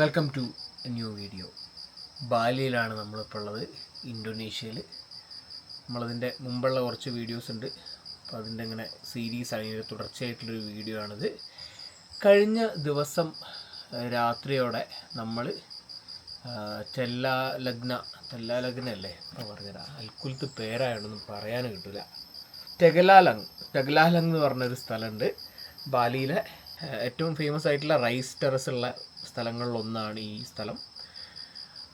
Welcome to new video ബാലിയിലാണ് നമ്മളിപ്പോൾ ഉള്ളത് ഇൻഡോനേഷ്യയിൽ നമ്മളതിന്റെ മുമ്പുള്ള കുറച്ച് വീഡിയോസ് ഉണ്ട്. അപ്പോൾ അതിന്റെ ഇങ്ങനെ സീരീസ് ഇതിന്റെ തുടർച്ചയായിട്ടുള്ളൊരു വീഡിയോ ആണിത്. കഴിഞ്ഞ ദിവസം രാത്രിയോടെ നമ്മൾ ചെല്ലാ ലഗ്ന ചെല്ലാ ലഗ്ന അല്ലേ? ഇപ്പോൾ പറഞ്ഞുതരാം അൽക്കുലത്ത് പേരായോണ്ടൊന്നും പറയാൻ കിട്ടില്ല ടെഗലാലങ് ടെഗലാലങ് എന്ന് പറഞ്ഞൊരു സ്ഥലമുണ്ട്. ബാലിയിലെ ഏറ്റവും ഫേമസ് ആയിട്ടുള്ള റൈസ് ടെറസ് ഉള്ള സ്ഥലങ്ങളിലൊന്നാണ് ഈ സ്ഥലം.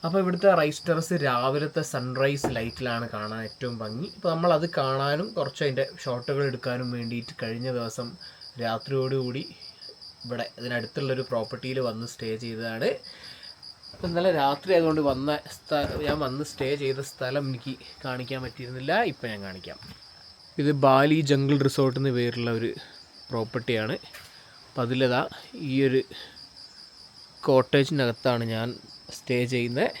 അപ്പോൾ ഇവിടുത്തെ റൈസ് ടെറസ് രാവിലത്തെ സൺറൈസ് ലൈറ്റിലാണ് കാണാൻ ഏറ്റവും ഭംഗി. അപ്പോൾ നമ്മൾ അത് കാണാനും കുറച്ച് അതിന്റെ ഷോട്ടുകൾ എടുക്കാനും വേണ്ടിയിട്ട് കഴിഞ്ഞ ദിവസം രാത്രിയോടുകൂടി ഇവിടെ ഇതിനടുത്തുള്ളൊരു പ്രോപ്പർട്ടിയിൽ വന്ന് സ്റ്റേ ചെയ്തതാണ്. അപ്പോൾ ഇന്നലെ രാത്രി ആയതുകൊണ്ട് വന്ന ഞാൻ വന്ന് സ്റ്റേ ചെയ്ത സ്ഥലം എനിക്ക് കാണിക്കാൻ പറ്റിയിരുന്നില്ല. ഇപ്പം ഞാൻ കാണിക്കാം. ഇത് ബാലി ജംഗിൾ റിസോർട്ട് എന്ന പേരുള്ള ഒരു പ്രോപ്പർട്ടിയാണ് അപ്പോൾ അതിലതാ ഈ ഒരു കോട്ടേജിനകത്താണ് ഞാൻ സ്റ്റേ ചെയ്യുന്നത്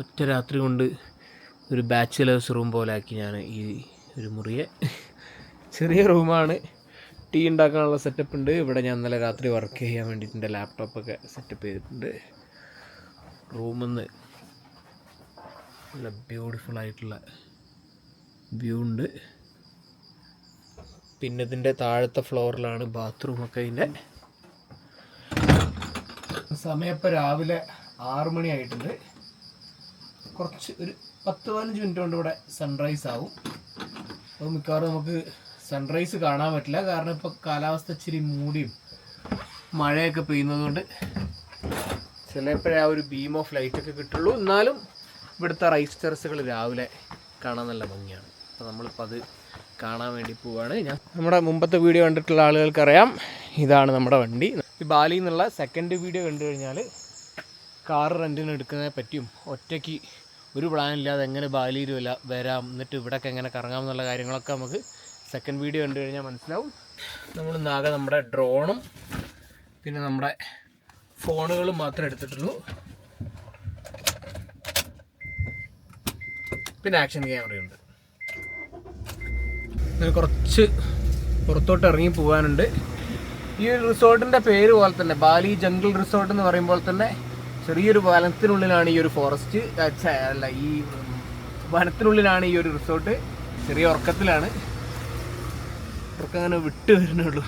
ഒറ്റ രാത്രി കൊണ്ട് ഒരു ബാച്ചിലേഴ്സ് റൂം പോലെ ആക്കി ഞാൻ ഈ ഒരു മുറിയെ. ചെറിയ റൂമാണ്. ടീ ഉണ്ടാക്കാനുള്ള സെറ്റപ്പ് ഉണ്ട്. ഇവിടെ ഞാൻ ഇന്നലെ രാത്രി വർക്ക് ചെയ്യാൻ വേണ്ടിയിട്ട് ലാപ്ടോപ്പൊക്കെ സെറ്റപ്പ് ചെയ്തിട്ടുണ്ട്. റൂമിൽ നിന്ന് നല്ല ബ്യൂട്ടിഫുൾ ആയിട്ടുള്ള വ്യൂ ഉണ്ട്. പിന്നെ ഇതിന്റെ താഴത്തെ ഫ്ലോറിലാണ് ബാത്റൂമൊക്കെ ഇതിന്റെ സമയം ഇപ്പോൾ രാവിലെ ആറു മണിയായിട്ടുണ്ട് കുറച്ച് ഒരു പത്ത് പതിനഞ്ച് മിനിറ്റ് കൊണ്ട് ഇവിടെ സൺറൈസ് ആവും. അപ്പോൾ മിക്കവാറും നമുക്ക് സൺറൈസ് കാണാൻ പറ്റില്ല. കാരണം ഇപ്പോൾ കാലാവസ്ഥ ഇച്ചിരി മൂടിയും മഴയൊക്കെ പെയ്യുന്നത് കൊണ്ട് ചിലപ്പോഴേ ആ ഒരു ബീം ഓഫ് ലൈറ്റ് ഒക്കെ കിട്ടുള്ളൂ. എന്നാലും ഇവിടുത്തെ റൈസ് ടെറസുകൾ രാവിലെ കാണാൻ നല്ല ഭംഗിയാണ്. അപ്പോൾ നമ്മളിപ്പോൾ അത് കാണാൻ വേണ്ടി പോവാണ്. ഞാൻ നമ്മുടെ മുമ്പത്തെ വീഡിയോ കണ്ടിട്ടുള്ള ആളുകൾക്കറിയാം. ഇതാണ് നമ്മുടെ വണ്ടി. ഈ ബാലിയിൽ നിന്നുള്ള സെക്കൻഡ് വീഡിയോ കണ്ടു കഴിഞ്ഞാൽ കാർ റെന്റിന് എടുക്കുന്നതിനെ പറ്റിയും ഒറ്റയ്ക്ക് ഒരു പ്ലാൻ ഇല്ലാതെ എങ്ങനെ ബാലിയിൽ വരാം എന്നിട്ട് ഇവിടെയൊക്കെ എങ്ങനെ കറങ്ങാം എന്നുള്ള കാര്യങ്ങളൊക്കെ നമുക്ക് സെക്കൻഡ് വീഡിയോ കണ്ടു കഴിഞ്ഞാൽ മനസ്സിലാവും. നമ്മൾ ഇന്നാകെ നമ്മുടെ ഡ്രോണും പിന്നെ നമ്മുടെ ഫോണുകളും മാത്രമേ എടുത്തിട്ടുള്ളൂ. പിന്നെ ആക്ഷൻ ക്യാമറയുണ്ട് ഇതിന് കുറച്ച് പുറത്തോട്ട് ഇറങ്ങി പോകാനുണ്ട്. ഈ ഒരു റിസോർട്ടിന്റെ പേര് പോലെ തന്നെ ബാലി ജംഗിൾ റിസോർട്ട് എന്ന് പറയുമ്പോൾ തന്നെ ചെറിയൊരു വനത്തിനുള്ളിലാണ് ഈ ഒരു ഫോറസ്റ്റ് അല്ല ഈ വനത്തിനുള്ളിലാണ് ഈ ഒരു റിസോർട്ട്. ചെറിയ ഉറക്കത്തിലാണ്. ഉറക്കം അങ്ങനെ വിട്ട് വരുന്നുള്ളൂ.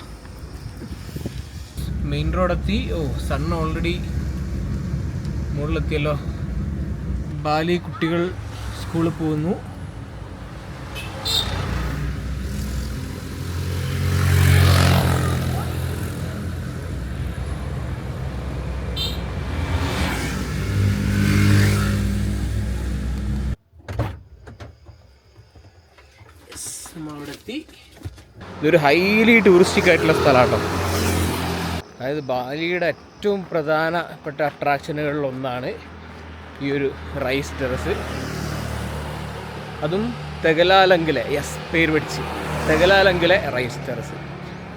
മെയിൻ റോഡെത്തി. ഓ സൺ ഓൾറെഡി മുകളിലെത്തിയല്ലോ. ബാലി കുട്ടികൾ സ്കൂളിൽ പോകുന്നു. നമ്മളവിടെ എത്തി ഇതൊരു ഹൈലി ടൂറിസ്റ്റിക് ആയിട്ടുള്ള സ്ഥലമാട്ടോ അതായത് ബാലിയുടെ ഏറ്റവും പ്രധാനപ്പെട്ട അട്രാക്ഷനുകളിൽ ഒന്നാണ് ഈ ഒരു റൈസ് ടെറസ് അതും തെഗലാലങ്കിലെ യെസ് പേര് പഠിച്ച്. തെഗലാലങ്കിലെ റൈസ് ടെറസ്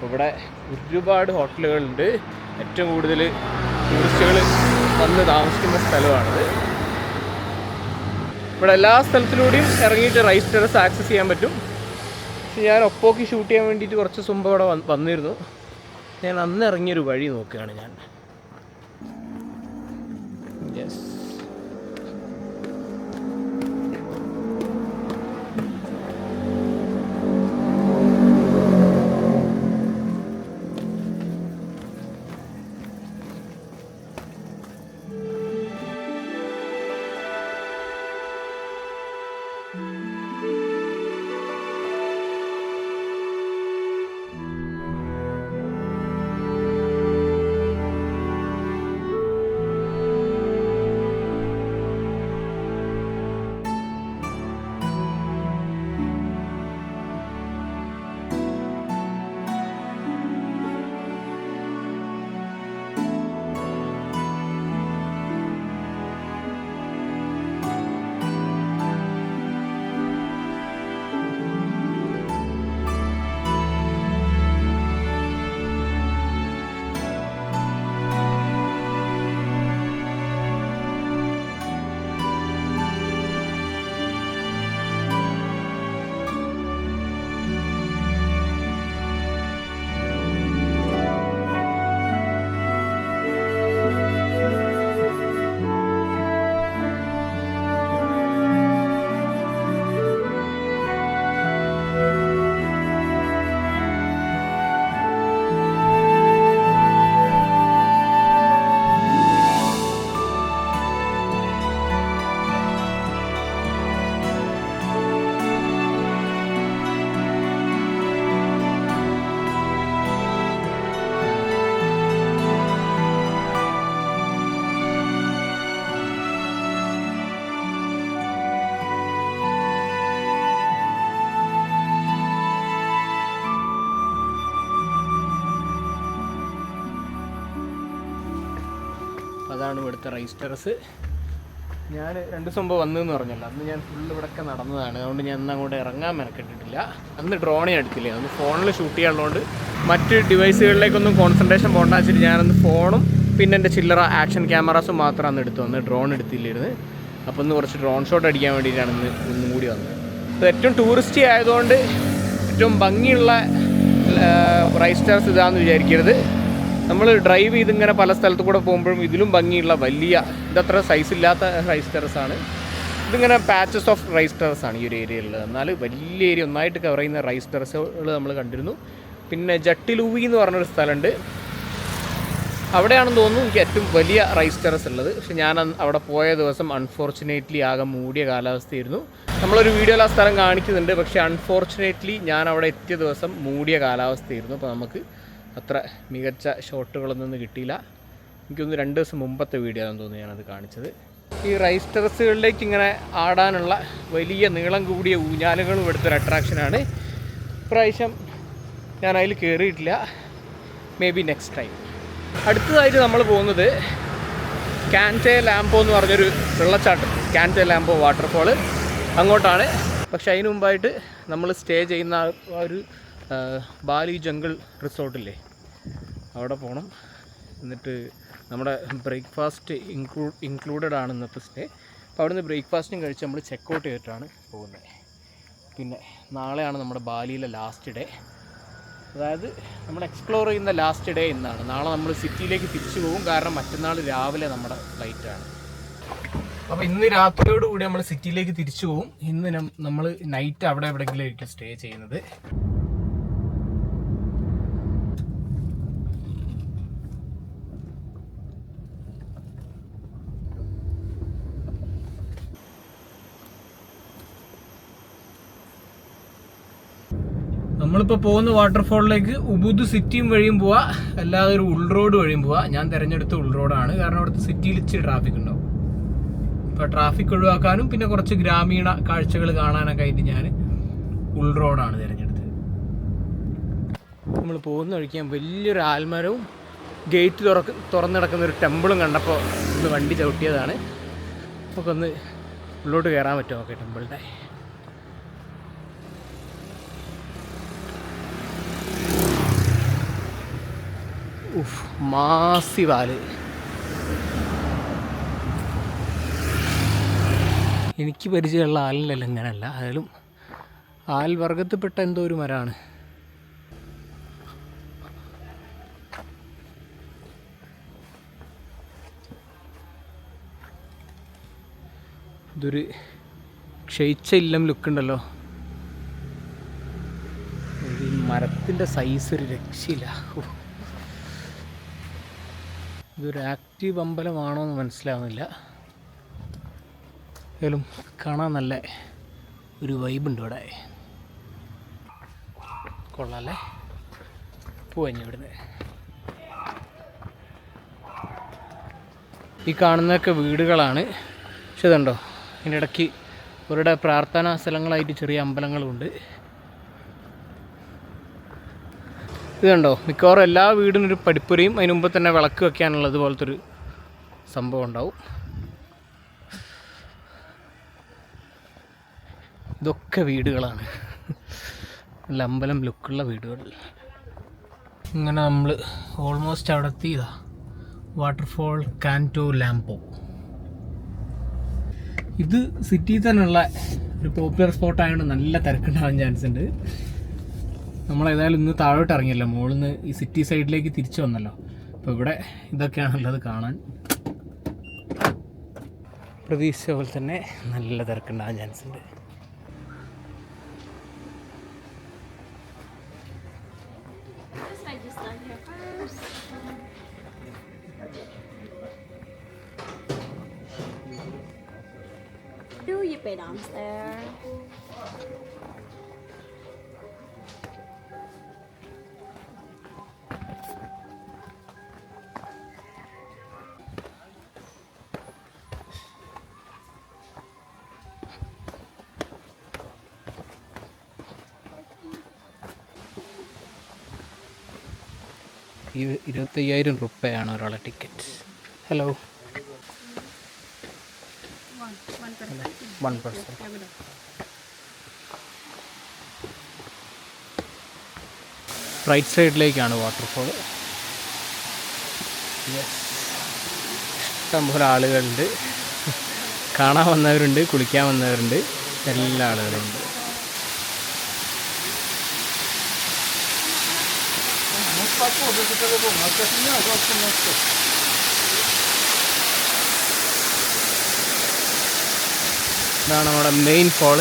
ഇവിടെ ഒരുപാട് ഹോട്ടലുകളുണ്ട്. ഏറ്റവും കൂടുതൽ ടൂറിസ്റ്റുകൾ വന്ന് താമസിക്കുന്ന സ്ഥലമാണിത്. ഇവിടെ എല്ലാ സ്ഥലത്തിലൂടെയും ഇറങ്ങിയിട്ട് റൈസ് ടെറസ് ആക്സസ് ചെയ്യാൻ പറ്റും. പക്ഷെ ഞാൻ ഒപ്പോക്ക് ഷൂട്ട് ചെയ്യാൻ വേണ്ടിയിട്ട് കുറച്ച് മുമ്പ് അവിടെ വന്നിരുന്നു. ഞാൻ അന്ന് ഇറങ്ങിയൊരു വഴി നോക്കുകയാണ് ഞാൻ. യെസ് ഇവിടുത്തെ റൈസ് ടെറസ് ഞാൻ രണ്ട് ദിവസം മുമ്പ് വന്നതെന്ന് പറഞ്ഞല്ലോ. അന്ന് ഞാൻ ഫുള്ള് ഇവിടെയൊക്കെ നടന്നതാണ്. അതുകൊണ്ട് ഞാൻ അന്ന് അങ്ങോട്ട് ഇറങ്ങാൻ മെനക്കെട്ടിട്ടില്ല. അന്ന് ഡ്രോണേ എടുത്തില്ല? അന്ന് ഫോണിൽ ഷൂട്ട് ചെയ്യാനുള്ളതുകൊണ്ട് മറ്റ് ഡിവൈസുകളിലേക്കൊന്നും കോൺസെൻട്രേഷൻ പോകണ്ട വെച്ചിട്ട് ഞാനന്ന് ഫോണും പിന്നെ എന്റെ ചില്ലറ ആക്ഷൻ ക്യാമറാസും മാത്രം അന്ന് എടുത്തു. വന്ന് ഡ്രോൺ എടുത്തില്ലായിരുന്നു. അപ്പോൾ ഒന്ന് കുറച്ച് ഡ്രോൺ ഷോട്ട് അടിക്കാൻ വേണ്ടിയിട്ടാണ് ഇന്ന് ഒന്നും കൂടി വന്നത്. അപ്പോൾ ഏറ്റവും ടൂറിസ്റ്റി ആയതുകൊണ്ട് ഏറ്റവും ഭംഗിയുള്ള റൈസ് സ്റ്റാർസ് ഇതാണെന്ന് വിചാരിക്കരുത്. നമ്മൾ ഡ്രൈവ് ചെയ്ത് ഇങ്ങനെ പല സ്ഥലത്ത് കൂടെ പോകുമ്പോഴും ഇതിലും ഭംഗിയുള്ള വലിയ ഇതത്ര സൈസ് ഇല്ലാത്ത റൈസ് ടെറസ് ആണ്. ഇതിങ്ങനെ പാച്ചസ് ഓഫ് റൈസ് ടെറസ് ആണ് ഈ ഒരു ഏരിയയിൽ എന്നാൽ വലിയ ഏരിയ ഒന്നായിട്ട് കവർ ചെയ്യുന്ന റൈസ് ടെറസുകൾ നമ്മൾ കണ്ടിരുന്നു. പിന്നെ ജട്ടിലൂവി എന്ന് പറഞ്ഞൊരു സ്ഥലമുണ്ട്. അവിടെയാണെന്ന് തോന്നുന്നു എനിക്ക് ഏറ്റവും വലിയ റൈസ് ടെറസ് ഉള്ളത്. പക്ഷെ ഞാൻ അവിടെ പോയ ദിവസം അൺഫോർച്ചുനേറ്റ്ലി ആകെ മൂടിയ കാലാവസ്ഥയായിരുന്നു. നമ്മളൊരു വീഡിയോയിൽ ആ സ്ഥലം കാണിക്കുന്നുണ്ട്. പക്ഷേ അൺഫോർച്ചുനേറ്റ്ലി ഞാൻ അവിടെ എത്തിയ ദിവസം മൂടിയ കാലാവസ്ഥയായിരുന്നു. അപ്പോൾ നമുക്ക് അത്ര മികച്ച ഷോട്ടുകളൊന്നും കിട്ടിയില്ല. എനിക്കൊന്ന് രണ്ട് ദിവസം മുമ്പത്തെ വീഡിയോ ആണെന്ന് തോന്നുന്നു ഞാനത് കാണിച്ചത്. ഈ റൈസ് ടെറസുകളിലേക്ക് ഇങ്ങനെ ആടാനുള്ള വലിയ നീളം കൂടിയ ഊഞ്ഞാലുകളും എടുത്തൊരു അട്രാക്ഷനാണ് ഇപ്രാവശ്യം ഞാൻ അതിൽ കയറിയിട്ടില്ല മേ ബി നെക്സ്റ്റ് ടൈം അടുത്തതായിട്ട് നമ്മൾ പോകുന്നത് കാന്റെ ലാംബോ എന്ന് പറഞ്ഞൊരു വെള്ളച്ചാട്ടം. കാന്റെ ലാംബോ വാട്ടർഫോൾ അങ്ങോട്ടാണ്. പക്ഷെ അതിന് മുമ്പായിട്ട് നമ്മൾ സ്റ്റേ ചെയ്യുന്ന ആ ഒരു ബാലി ജംഗിൾ റിസോർട്ടില്ലേ അവിടെ പോകണം എന്നിട്ട് നമ്മുടെ ബ്രേക്ക്ഫാസ്റ്റ് ഇൻക്ലൂ ഇൻക്ലൂഡഡ് ആണ് ഇന്നത്തെ സ്റ്റേ അപ്പോൾ അവിടുന്ന് ബ്രേക്ക്ഫാസ്റ്റും കഴിച്ച് നമ്മൾ ചെക്ക് ഔട്ട് ചെയ്തിട്ടാണ് പോകുന്നത്. പിന്നെ നാളെയാണ് നമ്മുടെ ബാലിയിലെ ലാസ്റ്റ് ഡേ അതായത് നമ്മൾ എക്സ്പ്ലോർ ചെയ്യുന്ന ലാസ്റ്റ് ഡേ ഇന്നാണ്. നാളെ നമ്മൾ സിറ്റിയിലേക്ക് തിരിച്ചു പോകും. കാരണം മറ്റന്നാൾ രാവിലെ നമ്മുടെ ഫ്ലൈറ്റാണ് അപ്പോൾ ഇന്ന് രാത്രിയോടുകൂടി നമ്മൾ സിറ്റിയിലേക്ക് തിരിച്ചു പോകും. ഇന്ന് നമ്മൾ നൈറ്റ് അവിടെ എവിടെയെങ്കിലും ആയിരിക്കും സ്റ്റേ ചെയ്യുന്നത്. നമ്മളിപ്പോൾ പോകുന്ന വാട്ടർഫോളിലേക്ക് ഉബുദ് സിറ്റിയും വഴിയും പോവാ. അല്ലാതെ ഒരു ഉൾറോഡ് വഴിയും പോവാ. ഞാൻ തിരഞ്ഞെടുത്ത ഉൾറോഡാണ് കാരണം അവിടുത്തെ സിറ്റിയിൽ ഇച്ചിരി ട്രാഫിക് ഉണ്ടാവും. അപ്പോൾ ട്രാഫിക് ഒഴിവാക്കാനും പിന്നെ കുറച്ച് ഗ്രാമീണ കാഴ്ചകൾ കാണാനൊക്കെ ആയിട്ട് ഞാൻ ഉൾറോഡാണ് തിരഞ്ഞെടുത്തത്. നമ്മൾ പോകുന്ന വഴിക്കാൻ വലിയൊരു ആൽമരവും ഗേറ്റ് തുറക്ക തുറന്നു കിടക്കുന്ന ഒരു ടെമ്പിളും കണ്ടപ്പോൾ ഒന്ന് വണ്ടി ചവിട്ടിയതാണ്. നമുക്കൊന്ന് ഉള്ളോട്ട് കയറാൻ പറ്റുമോ? ഓക്കെ ടെമ്പിളിന്റെ ഉഫ് മാസി എനിക്ക് പരിചയമുള്ള ആലിലല്ല ഇങ്ങനെയല്ല ആയാലും ആൽ വർഗത്തിൽപ്പെട്ട എന്തോ ഒരു മരമാണ് ഇതൊരു ക്ഷയിച്ച ഇല്ലം ലുക്കുണ്ടല്ലോ മരത്തിന്റെ സൈസ് ഒരു രക്ഷയില്ല. ഇതൊരു ആക്റ്റീവ് അമ്പലമാണോ എന്ന് മനസ്സിലാവുന്നില്ല. ഏതായാലും കാണാൻ നല്ല ഒരു വൈബുണ്ട് ഇവിടെ. കൊള്ളാല്ലേ? പോവഞ്ഞ ഇവിടുന്ന്. ഈ കാണുന്നതൊക്കെ വീടുകളാണ്. പക്ഷെ ഇതുണ്ടോ? ഇതിന്റെ ഇടയ്ക്ക് ഇവരുടെ പ്രാർത്ഥനാ സ്ഥലങ്ങളായിട്ട് ചെറിയ അമ്പലങ്ങളുമുണ്ട് ഇത് കണ്ടോ മിക്കവാറും എല്ലാ വീടിനും ഒരു പഠിപ്പുരയും അതിന് മുമ്പ് തന്നെ വിളക്ക് വെക്കാനുള്ളത് പോലത്തെ ഒരു സംഭവം ഉണ്ടാവും. ഇതൊക്കെ വീടുകളാണ്. നല്ല അമ്പലം ലുക്കുള്ള വീടുകൾ. ഇങ്ങനെ നമ്മൾ ഓൾമോസ്റ്റ് അവിടെ എത്തിയതാ. വാട്ടർഫോൾ കാന്റോ ലാംപോ ഇത് സിറ്റിയിൽ തന്നെയുള്ള ഒരു പോപ്പുലർ സ്പോട്ടായതുകൊണ്ട് നല്ല തിരക്കുണ്ടാവാൻ ചാൻസ് ഉണ്ട്. നമ്മൾ ഏതായാലും ഇന്ന് താഴോട്ട് ഇറങ്ങിയല്ലോ മുകളിൽ നിന്ന് ഈ സിറ്റി സൈഡിലേക്ക് തിരിച്ചു വന്നല്ലോ അപ്പോൾ ഇവിടെ ഇതൊക്കെയാണുള്ളത് കാണാൻ പ്രതീക്ഷിച്ച പോലെ തന്നെ നല്ല തിരക്കുണ്ടാകാൻ ചാൻസ് ഉണ്ട്. Do you pay downstairs? അയ്യായിരം രൂപയാണ് ഒരാളെ ticket. Hello one person right സൈഡിലേക്കാണ് waterfall ഇഷ്ടംപോലെ ആളുകളുണ്ട്. കാണാൻ വന്നവരുണ്ട് കുളിക്കാൻ വന്നവരുണ്ട്. എല്ലാ ആളുകളുണ്ട് ഇതാണ് നമ്മുടെ മെയിൻ ഫോൾ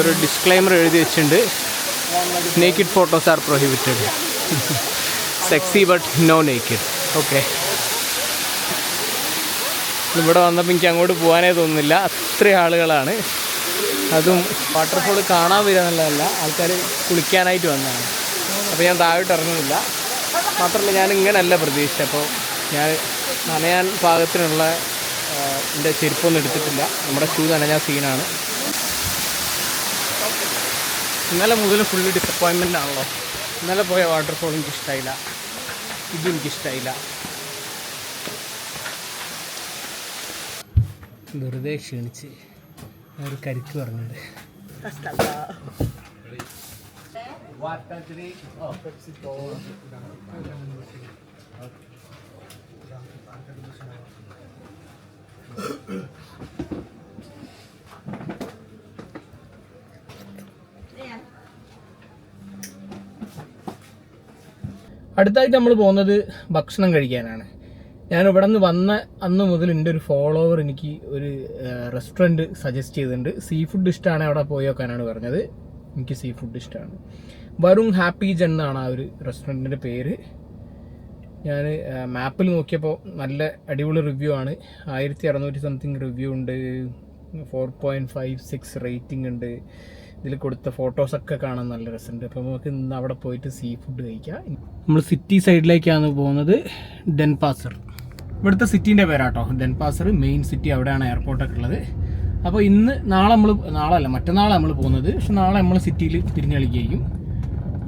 ഒരു ഡിസ്ക്ലൈമർ എഴുതി വെച്ചിട്ടുണ്ട്. Naked photos are prohibited sexy but no naked okay ഇവിടെ വന്നപ്പോൾ എനിക്ക് അങ്ങോട്ട് പോകാനേ തോന്നുന്നില്ല. അത്രയും ആളുകളാണ്. അതും വാട്ടർഫോൾ കാണാൻ വരിക എന്നുള്ളതല്ല. ആൾക്കാർ കുളിക്കാനായിട്ട് വന്നതാണ്. അപ്പോൾ ഞാൻ താഴോട്ട് ഇറങ്ങുന്നില്ല. മാത്രമല്ല ഞാൻ ഇങ്ങനെയല്ല പ്രതീക്ഷിച്ചത്. അപ്പോൾ ഞാൻ നനയാൻ പാകത്തിനുള്ള എന്റെ ചെരുപ്പൊന്നും എടുത്തിട്ടില്ല. നമ്മുടെ ഷൂ നനഞ്ഞ സീനാണ് ഇന്നലെ മുതൽ ഫുള്ള് ഡിസപ്പോയിൻമെന്റ് ആണല്ലോ. ഇന്നലെ പോയ വാട്ടർഫോൾ എനിക്ക് ഇഷ്ടമായില്ല ഇതും എനിക്കിഷ്ടമായില്ല വെറുതെ ക്ഷീണിച്ച് ഒരു കരിക്ക് പറഞ്ഞിട്ടുണ്ട് അടുത്തായിട്ട് നമ്മൾ പോകുന്നത് ഭക്ഷണം കഴിക്കാനാണ്. ഞാൻ ഇവിടെ നിന്ന് വന്ന അന്ന് മുതൽ എന്റെ ഒരു ഫോളോവർ എനിക്ക് ഒരു റെസ്റ്റോറന്റ് സജസ്റ്റ് ചെയ്തിട്ടുണ്ട്. സീ ഫുഡ് ഇഷ്ടമാണ് അവിടെ പോയി നോക്കാനാണ് പറഞ്ഞത്. എനിക്ക് സീ ഫുഡ് ഇഷ്ടമാണ് വരുൺ ഹാപ്പി ജൻ എന്നാണ് ആ ഒരു റെസ്റ്റോറന്റിന്റെ പേര്. ഞാൻ മാപ്പിൽ നോക്കിയപ്പോൾ നല്ല അടിപൊളി റിവ്യൂ ആണ്. ആയിരത്തി അറുന്നൂറ്റി സംതിങ് റിവ്യൂ ഉണ്ട്. Four point five six rating ഉണ്ട്. ഇതിൽ കൊടുത്ത ഫോട്ടോസൊക്കെ കാണാൻ നല്ല രസമുണ്ട്. അപ്പോൾ നമുക്ക് ഇന്ന് അവിടെ പോയിട്ട് സീ ഫുഡ് കഴിക്കാം. നമ്മൾ സിറ്റി സൈഡിലേക്കാണ് പോകുന്നത് ഡെൻപാസർ ഇവിടുത്തെ സിറ്റീന്റെ പേരാട്ടോ. ഡെൻപാസർ മെയിൻ സിറ്റി അവിടെയാണ് എയർപോർട്ടൊക്കെ ഉള്ളത്. അപ്പോൾ ഇന്ന് നാളെ നമ്മൾ നാളെ അല്ല മറ്റന്നാളെ നമ്മൾ പോകുന്നത്. പക്ഷെ നാളെ നമ്മൾ സിറ്റിയിൽ തിരിഞ്ഞ് കളിക്കുകയും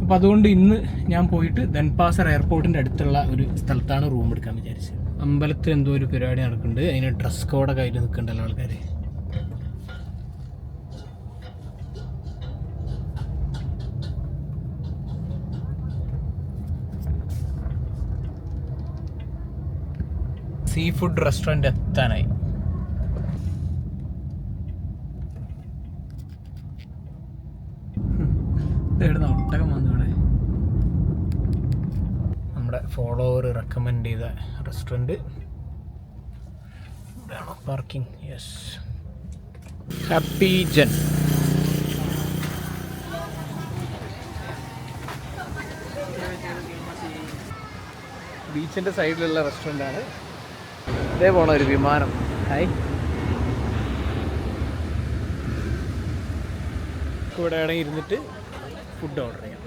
അപ്പോൾ അതുകൊണ്ട് ഇന്ന് ഞാൻ പോയിട്ട് ദൻപാസർ എയർപോർട്ടിന്റെ അടുത്തുള്ള ഒരു സ്ഥലത്താണ് റൂം എടുക്കാൻ വിചാരിച്ചത്. അമ്പലത്തിൽ എന്തോ ഒരു പരിപാടി നടക്കുന്നുണ്ട്. അതിന് ഡ്രസ് കോഡൊക്കെ ആയിട്ട് നിൽക്കണ്ടല്ലോ ആൾക്കാർ സീ ഫുഡ് റെസ്റ്റോറന്റ് എത്താനായി. ഇതെവിടുന്ന ഒട്ടകം നമ്മുടെ ഫോളോവർ റെക്കമെൻഡ് ചെയ്ത റെസ്റ്റോറന്റ് ഇവിടെയാണോ? പാർക്കിംഗ് യെസ് ഹാപ്പി ജൻ ബീച്ചിന്റെ സൈഡിലുള്ള റെസ്റ്റോറന്റ് ആണ്. ഇതേ പോണ ഒരു വിമാനം. ഹായ് ഇവിടെ ആണെങ്കിൽ ഇരുന്നിട്ട് ഫുഡ് ഓർഡർ ചെയ്യാം.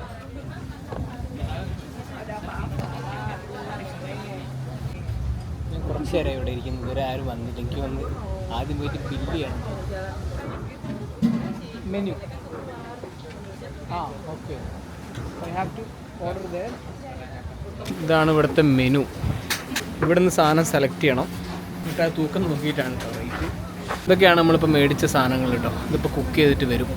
കുറച്ച് നേരം ഇവിടെ ഇരിക്കുന്നത് ഇവരെ ആരും വന്നില്ല. എനിക്ക് വന്ന് ആദ്യം പോയിട്ട് ബില്ല് ചെയ്യണം. മെനു ആ okay I have to order ഇതാണ് ഇവിടുത്തെ മെനു ഇവിടുന്ന് സാധനം സെലക്ട് ചെയ്യണം. എന്നിട്ട് തൂക്കം നോക്കിയിട്ടാണ് റേറ്റ്. ഇതൊക്കെയാണ് നമ്മളിപ്പോൾ മേടിച്ച സാധനങ്ങൾ കേട്ടോ. ഇതിപ്പോൾ കുക്ക് ചെയ്തിട്ട് വരും.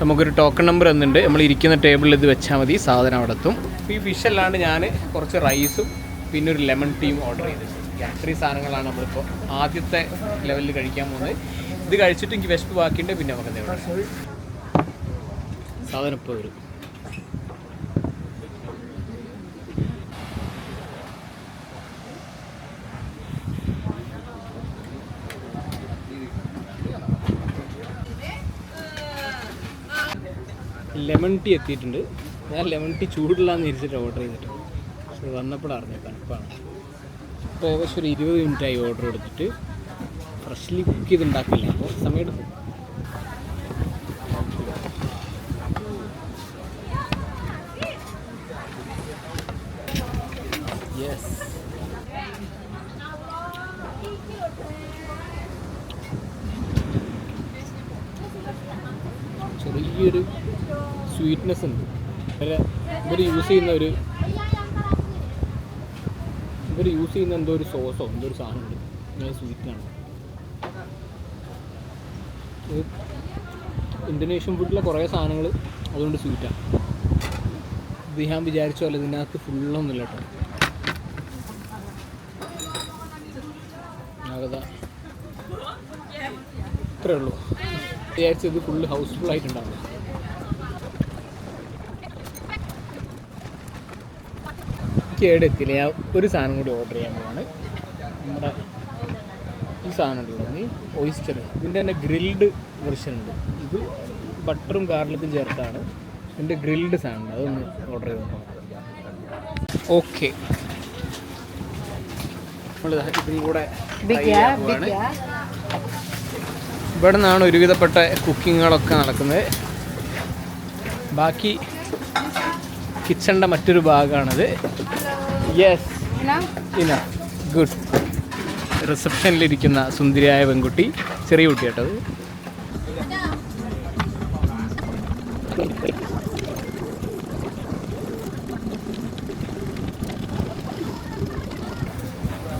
നമുക്കൊരു ടോക്കൺ നമ്പർ എന്നുണ്ട് നമ്മൾ ഇരിക്കുന്ന ടേബിളിൽ ഇത് വെച്ചാൽ മതി. സാധനം അവിടെ എത്തും. ഈ ഫിഷ് അല്ലാണ്ട് ഞാൻ കുറച്ച് റൈസും പിന്നെ ഒരു ലെമൺ ടീയും ഓർഡർ ചെയ്തു. ഇത്രയും സാധനങ്ങളാണ് നമ്മളിപ്പോൾ ആദ്യത്തെ ലെവലിൽ കഴിക്കാൻ പോകുന്നത്. ഇത് കഴിച്ചിട്ട് എനിക്ക് വിശപ്പ് ബാക്കിയുണ്ട്. പിന്നെ നമുക്ക് സാധനം ഇപ്പോൾ വരും. ലെമൺ ടീ എത്തിയിട്ടുണ്ട്. ഞാൻ ലെമൺ ടീ ചൂടില്ലാന്ന് ഇരിച്ചിട്ട് ഓർഡർ ചെയ്തിട്ട് പക്ഷെ വന്നപ്പോൾ തണുപ്പാണ്. ഇപ്പോൾ ഏകദേശം ഒരു ഇരുപത് മിനിറ്റായി ഓർഡർ എടുത്തിട്ട് ഫ്രഷ്ലി കുക്ക് ചെയ്ത് ഉണ്ടാക്കില്ല അപ്പോൾ സമയമെടുക്കും യെസ് ചെറിയൊരു സ്വീറ്റ്നെസ് ഉണ്ട് ഇവർ യൂസ് ചെയ്യുന്ന ഒരു ഇവർ യൂസ് ചെയ്യുന്ന എന്തോ ഒരു സോസോ എന്തോ ഒരു സാധനമുണ്ട് നല്ല സ്വീറ്റാണ് ഇന്തോനേഷ്യൻ ഫുഡിലെ കുറേ സാധനങ്ങൾ അതുകൊണ്ട് സ്വീറ്റാണ് ഇത് ഞാൻ വിചാരിച്ച പോലെ ഇതിനകത്ത് ഫുള്ളൊന്നുമില്ല കേട്ടോ ആകത ഇത്രേ ഉള്ളൂ. വിചാരിച്ചത് ഫുള്ള് ഹൗസ്ഫുൾ ആയിട്ടുണ്ടാവും കേടെത്തില്ല. ഞാൻ ഒരു സാധനം കൂടി ഓർഡർ ചെയ്യാൻ പോവാണ്. നമ്മുടെ ഈ സാധനം ഉണ്ടല്ലോ ഓയിസ്റ്റർ ഇതിന്റെ തന്നെ ഗ്രിൽഡ് വെർഷൻ ഉണ്ട്. ഇത് ബട്ടറും ഗാർലിക്കും ചേർത്താണ്. ഇതിന്റെ ഗ്രിൽഡ് സാധനം ഉണ്ട്. അതൊന്ന് ഓർഡർ ചെയ്ത് ഓക്കെ ഇതും കൂടെ ഇവിടെ നിന്നാണ് ഒരുവിധപ്പെട്ട കുക്കിങ്ങുകളൊക്കെ നടക്കുന്നത്. ബാക്കി കിച്ചണിന്റെ മറ്റൊരു ഭാഗമാണത് യെസ് ഇന ഗുഡ് റിസപ്ഷനിലിരിക്കുന്ന സുന്ദരിയായ പെൺകുട്ടി ചെറിയ കുട്ടി കേട്ടത്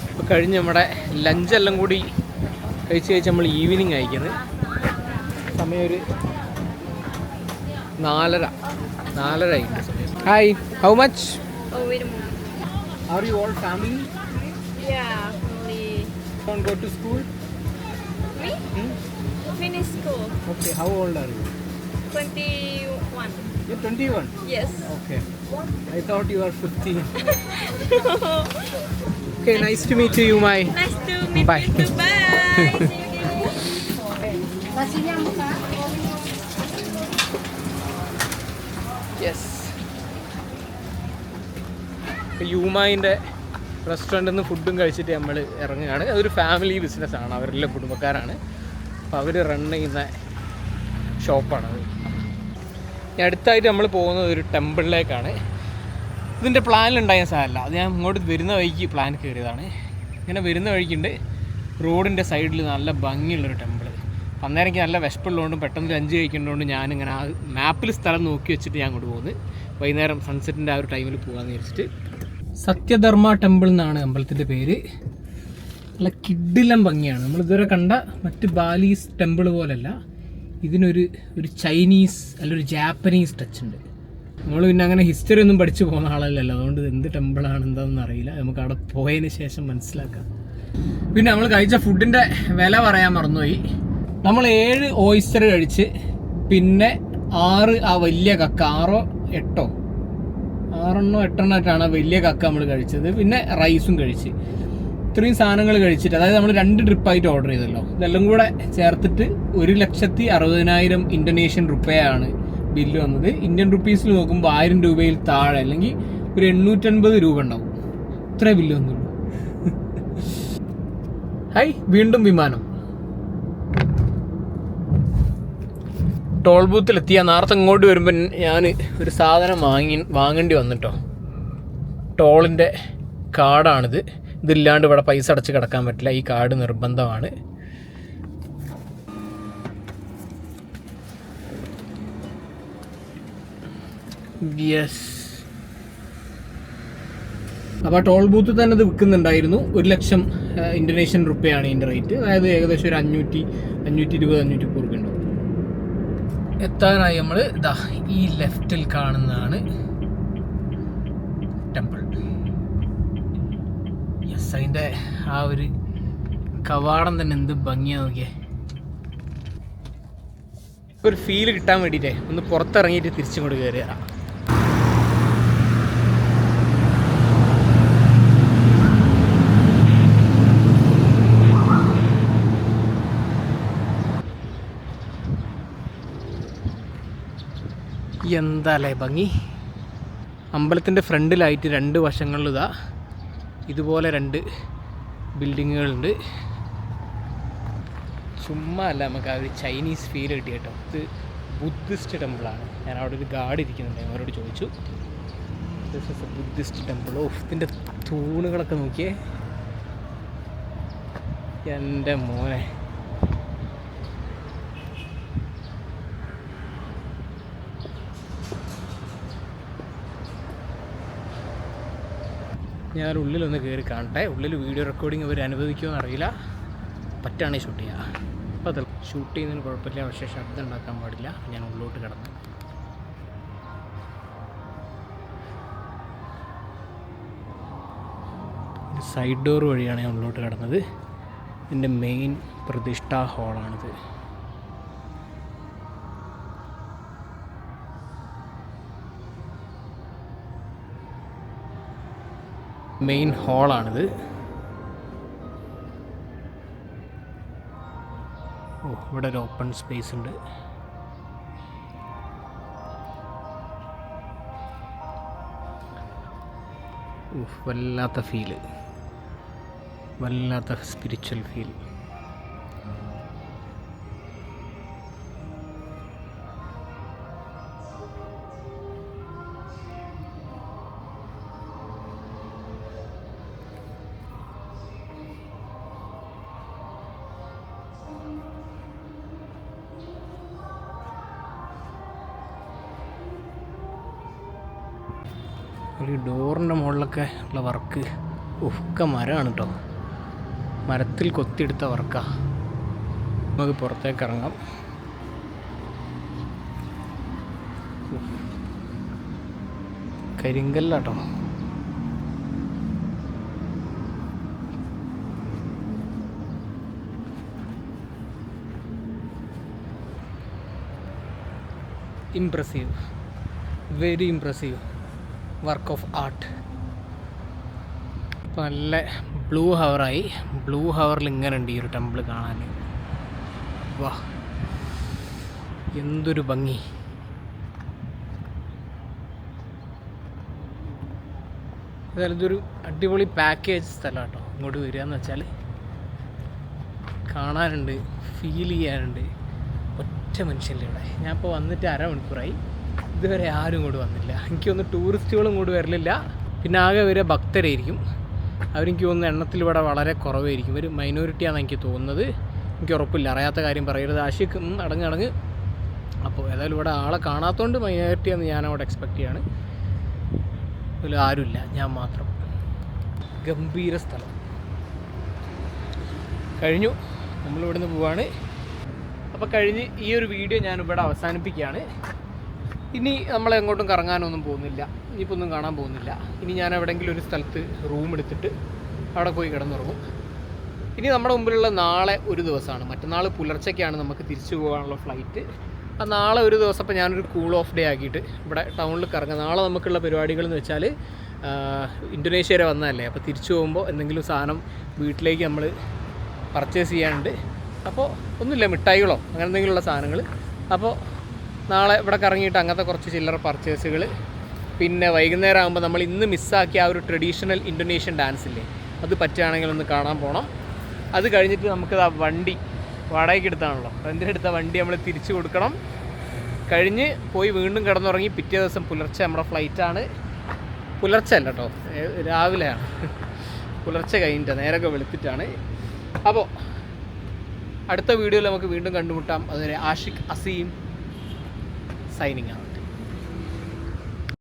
ഇപ്പോൾ കഴിഞ്ഞ് നമ്മുടെ ലഞ്ചെല്ലാം കൂടി കഴിച്ച് കഴിച്ച് നമ്മൾ ഈവനിങ് അയക്കുന്നത് സമയം ഒരു നാലര. നാലര ആയിട്ടുണ്ട് സമയം. Hi how much Are you all family? Yeah, only. Don't go to school? Me? Hmm? Finish school. Okay, how old are you? 21. You're 21? Yes. Okay. I thought you were 15. Okay, nice to meet you, my. Nice to meet Bye. you too. Bye. Yes. യൂമായിന്റെ റെസ്റ്റോറന്റിൽ നിന്ന് ഫുഡും കഴിച്ചിട്ട് നമ്മൾ ഇറങ്ങുകയാണ്. അതൊരു family ബിസിനസ്സാണ് അവരെല്ലാം കുടുംബക്കാരാണ്. അപ്പോൾ അവർ റൺ ചെയ്യുന്ന ഷോപ്പാണത് അടുത്തായിട്ട് നമ്മൾ പോകുന്നത് ഒരു ടെമ്പിളിലേക്കാണ് ഇതിന്റെ പ്ലാനിലുണ്ടായ സാധനമല്ല അത് ഞാൻ ഇങ്ങോട്ട് വരുന്ന വഴിക്ക് പ്ലാൻ കയറിയതാണ്. ഇങ്ങനെ വരുന്ന വഴിക്കുണ്ട് റോഡിന്റെ സൈഡിൽ നല്ല ഭംഗിയുള്ളൊരു ടെമ്പിൾ അന്നേരം എനിക്ക് നല്ല വിശപ്പുള്ളതുകൊണ്ടും പെട്ടെന്ന് ലഞ്ച് കഴിക്കേണ്ടതുകൊണ്ട് ഞാനിങ്ങനെ ആ മാപ്പിൽ സ്ഥലം നോക്കി വെച്ചിട്ട് ഞാൻ അങ്ങോട്ട് പോകുന്നത് വൈകുന്നേരം സൺസെറ്റിന്റെ ആ ഒരു ടൈമിൽ പോകാമെന്ന് വിചാരിച്ചിട്ട്. സത്യധർമ്മ ടെമ്പിൾ എന്നാണ് അമ്പലത്തിന്റെ പേര്. നല്ല കിഡിലം ഭംഗിയാണ്. നമ്മൾ ഇതുവരെ കണ്ട മറ്റ് ബാലീസ് ടെമ്പിൾ പോലല്ല. ഇതിനൊരു ഒരു ചൈനീസ് അല്ല ഒരു ജാപ്പനീസ് ടച്ച് ഉണ്ട്. നമ്മൾ പിന്നെ അങ്ങനെ ഹിസ്റ്ററി ഒന്നും പഠിച്ചു പോകുന്ന ആളല്ലല്ലോ. അതുകൊണ്ട് എന്ത് ടെമ്പിളാണ് എന്താണെന്ന് അറിയില്ല. നമുക്ക് അവിടെ പോയതിന് ശേഷം മനസ്സിലാക്കാം. പിന്നെ നമ്മൾ കഴിച്ച ഫുഡിന്റെ വില പറയാൻ മറന്നുപോയി. നമ്മൾ ഏഴ് ഓയിസ്റ്റർ കഴിച്ച് പിന്നെ ആറ് ആ വലിയ കക്ക ആറോ എട്ടോ ആറെണ്ണോ എട്ടെണ്ണോ ആയിട്ടാണ് വലിയ കക്ക നമ്മൾ കഴിച്ചത്. പിന്നെ റൈസും കഴിച്ച്. ഇത്രയും സാധനങ്ങൾ കഴിച്ചിട്ട് അതായത് നമ്മൾ രണ്ട് ട്രിപ്പായിട്ട് ഓർഡർ ചെയ്തല്ലോ. ഇതെല്ലാം കൂടെ ചേർത്തിട്ട് ഒരു ലക്ഷത്തി അറുപതിനായിരം ഇന്തോനേഷ്യൻ റുപ്പയാണ് ബില്ല് വന്നത്. ഇന്ത്യൻ റുപ്പീസിൽ നോക്കുമ്പോൾ ആയിരം രൂപയിൽ താഴെ അല്ലെങ്കിൽ ഒരു എണ്ണൂറ്റൻപത് രൂപ ഉണ്ടാവും. ഇത്രേ ബില്ല് വന്നുള്ളൂ. ഹൈ വീണ്ടും വിമാനം. ടോൾ ബൂത്തിൽ ബൂത്തിലെത്തിയ നേരത്തെ ഇങ്ങോട്ട് വരുമ്പോൾ ഞാൻ ഒരു സാധനം വാങ്ങി വാങ്ങേണ്ടി വന്നിട്ടോ. ടോളിന്റെ കാർഡാണിത്. ഇതില്ലാണ്ട് ഇവിടെ പൈസ അടച്ച് കിടക്കാൻ പറ്റില്ല. ഈ കാർഡ് നിർബന്ധമാണ്. യെസ് അപ്പോൾ ടോൾ ബൂത്ത് തന്നെ ഇത് വിൽക്കുന്നുണ്ടായിരുന്നു. ഒരു ലക്ഷം ഇൻഡോനേഷ്യൻ റുപ്പയാണ് ഇതിന്റെ റേറ്റ് അതായത് ഏകദേശം ഒരു അഞ്ഞൂറ്റി അഞ്ഞൂറ്റി ഇരുപത് അഞ്ഞൂറ്റി എത്താനായി നമ്മൾ ഇതാ ഈ ലെഫ്റ്റിൽ കാണുന്നതാണ് ടെമ്പിൾ. യെസ് അതിന്റെ ആ ഒരു കവാടം തന്നെ എന്ത് ഭംഗിയാ നോക്കിയേ. ഒരു ഫീൽ കിട്ടാൻ വേണ്ടിയിട്ടേ ഒന്ന് പുറത്തിറങ്ങിയിട്ട് തിരിച്ചു കൊണ്ട് കയറി എന്താല്ലേ ഭംഗി. അമ്പലത്തിന്റെ ഫ്രണ്ടിലായിട്ട് രണ്ട് വശങ്ങളിലിതാ ഇതുപോലെ രണ്ട് ബിൽഡിങ്ങുകളുണ്ട്. ചുമ്മാ അല്ല നമുക്ക് ആ ഒരു ചൈനീസ് ഫീൽ കിട്ടി കേട്ടോ ഇത് ബുദ്ധിസ്റ്റ് ടെമ്പിളാണ് ഞാൻ അവിടെ ഒരു ഗാർഡ് ഇരിക്കുന്നുണ്ട്. അവരോട് ചോദിച്ചു. ബുദ്ധിസ്റ്റ് ടെമ്പിൾ ഓഫ് ഇതിന്റെ തൂണുകളൊക്കെ നോക്കിയേ. എന്റെ മോനെ. ഞാൻ ഉള്ളിലൊന്ന് കയറി കാണട്ടെ. ഉള്ളിൽ വീഡിയോ റെക്കോർഡിംഗ് അവർ അനുവദിക്കുമോ എന്നറിയില്ല. പറ്റുകയാണെങ്കിൽ ഷൂട്ട് ചെയ്യാം. അപ്പോൾ അത് ഷൂട്ട് ചെയ്യുന്നതിന് കുഴപ്പമില്ല. പക്ഷേ ശബ്ദം ഉണ്ടാക്കാൻ പാടില്ല. ഞാൻ ഉള്ളിലോട്ട് കിടന്നു. സൈഡ് ഡോർ വഴിയാണ് ഞാൻ ഉള്ളിലോട്ട് കിടന്നത്. എന്റെ മെയിൻ പ്രതിഷ്ഠാ ഹാളാണിത് മെയിൻ ഹാളാണിത് ഓ ഇവിടെ ഒരു ഓപ്പൺ സ്പേസ് ഉണ്ട്. വല്ലാത്ത ഫീൽ വല്ലാത്ത സ്പിരിച്വൽ ഫീൽ ഡോറിന്റെ ഉള്ള വർക്ക്. ഒക്കെ മരമാണ് കേട്ടോ മരത്തിൽ കൊത്തിയെടുത്ത വർക്കാ. നമുക്ക് പുറത്തേക്ക് ഇറങ്ങാം. കരിങ്കല്ലാട്ടോ impressive very impressive work of art ഇപ്പം നല്ല ബ്ലൂ ഹവറായി ബ്ലൂ ഹവറിൽ ഇങ്ങനെ ഉണ്ട് ഈ ഒരു ടെമ്പിൾ കാണാൻ. വാ. എന്തൊരു ഭംഗി. അതായത് ഇതൊരു അടിപൊളി പാക്കേജ് സ്ഥലം കേട്ടോ ഇങ്ങോട്ട് വരിക എന്ന് വെച്ചാൽ കാണാനുണ്ട് ഫീൽ ചെയ്യാനുണ്ട്. ഒറ്റ മനുഷ്യന്റെ ഇവിടെ. ഞാൻ ഇപ്പോൾ വന്നിട്ട് അരമണിക്കൂറായി. ഇതുവരെ ആരും ഇങ്ങോട്ട് വന്നില്ല. എനിക്കൊന്ന് ടൂറിസ്റ്റുകളും ഇങ്ങോട്ട് വരലില്ല. പിന്നെ ആകെ വരെ ഭക്തരായിരിക്കും. അവരെനിക്ക് തോന്നുന്നു എണ്ണത്തിൽ ഇവിടെ വളരെ കുറവായിരിക്കും. ഒരു മൈനോറിറ്റിയാണെന്ന് എനിക്ക് തോന്നുന്നത്. എനിക്ക് ഉറപ്പില്ല. അറിയാത്ത കാര്യം പറയരുത്. ഉം, അടങ്ങ് അടങ്ങ്. അപ്പോൾ ഏതായാലും ഇവിടെ ആളെ കാണാത്തതുകൊണ്ട് മൈനോറിറ്റിയാണെന്ന് ഞാൻ അവിടെ എക്സ്പെക്റ്റ് ചെയ്യാണ്. ഇതിൽ ആരുമില്ല. ഞാൻ മാത്രം. ഗംഭീര സ്ഥലം. കഴിഞ്ഞു. നമ്മളിവിടുന്ന് പോവാണ്. അപ്പോൾ കഴിഞ്ഞ് ഈ ഒരു വീഡിയോ ഞാനിവിടെ അവസാനിപ്പിക്കുകയാണ്. ഇനി നമ്മളെങ്ങോട്ടും കറങ്ങാനൊന്നും പോകുന്നില്ല. ഇനിയിപ്പോൾ ഒന്നും കാണാൻ പോകുന്നില്ല. ഇനി ഞാൻ എവിടെയെങ്കിലും ഒരു സ്ഥലത്ത് റൂം എടുത്തിട്ട് അവിടെ പോയി കിടന്നുറങ്ങും. ഇനി നമ്മുടെ മുമ്പിലുള്ള നാളെ ഒരു ദിവസമാണ്. മറ്റന്നാൾ പുലർച്ചയ്ക്കാണ് നമുക്ക് തിരിച്ചു പോകാനുള്ള ഫ്ലൈറ്റ് ആ നാളെ ഒരു ദിവസം അപ്പോൾ ഞാനൊരു കൂൾ ഓഫ് ഡേ ആക്കിയിട്ട് ഇവിടെ ടൗണിൽ കറങ്ങാം. നാളെ നമുക്കുള്ള പരിപാടികൾ എന്ന് വെച്ചാൽ ഇന്തോനേഷ്യ വരെ വന്നതല്ലേ? അപ്പോൾ തിരിച്ചു പോകുമ്പോൾ എന്തെങ്കിലും സാധനം വീട്ടിലേക്ക് നമ്മൾ പർച്ചേസ് ചെയ്യാനുണ്ട്. അപ്പോൾ ഒന്നുമില്ല മിഠായികളോ അങ്ങനെ എന്തെങ്കിലുമുള്ള സാധനങ്ങൾ അപ്പോൾ നാളെ ഇവിടെ കറങ്ങിയിട്ട് അങ്ങനത്തെ കുറച്ച് ചില്ലറ പർച്ചേസുകൾ പിന്നെ വൈകുന്നേരം ആകുമ്പോൾ നമ്മൾ ഇന്ന് മിസ്സാക്കിയ ആ ഒരു ട്രഡീഷണൽ ഇൻഡോനേഷ്യൻ ഡാൻസ് ഇല്ലേ അത് പറ്റുകയാണെങ്കിൽ ഒന്ന് കാണാൻ പോകണം അത് കഴിഞ്ഞിട്ട് നമുക്ക് ആ വണ്ടി വാടകയ്ക്ക് എടുത്താണല്ലോ. റെന്റിന് എടുത്ത വണ്ടി നമ്മൾ തിരിച്ചു കൊടുക്കണം. കഴിഞ്ഞ് പോയി വീണ്ടും കിടന്നുറങ്ങി പിറ്റേ ദിവസം പുലർച്ചെ നമ്മുടെ ഫ്ലൈറ്റാണ് പുലർച്ചെ അല്ല കേട്ടോ രാവിലെയാണ്. പുലർച്ചെ കഴിഞ്ഞിട്ട് നേരൊക്കെ വെളുത്തിട്ടാണ്. അപ്പോൾ അടുത്ത വീഡിയോയിൽ നമുക്ക് വീണ്ടും കണ്ടുമുട്ടാം. അതുവരെ ആഷിഖ് അസീം സൈനിങ് ആണ്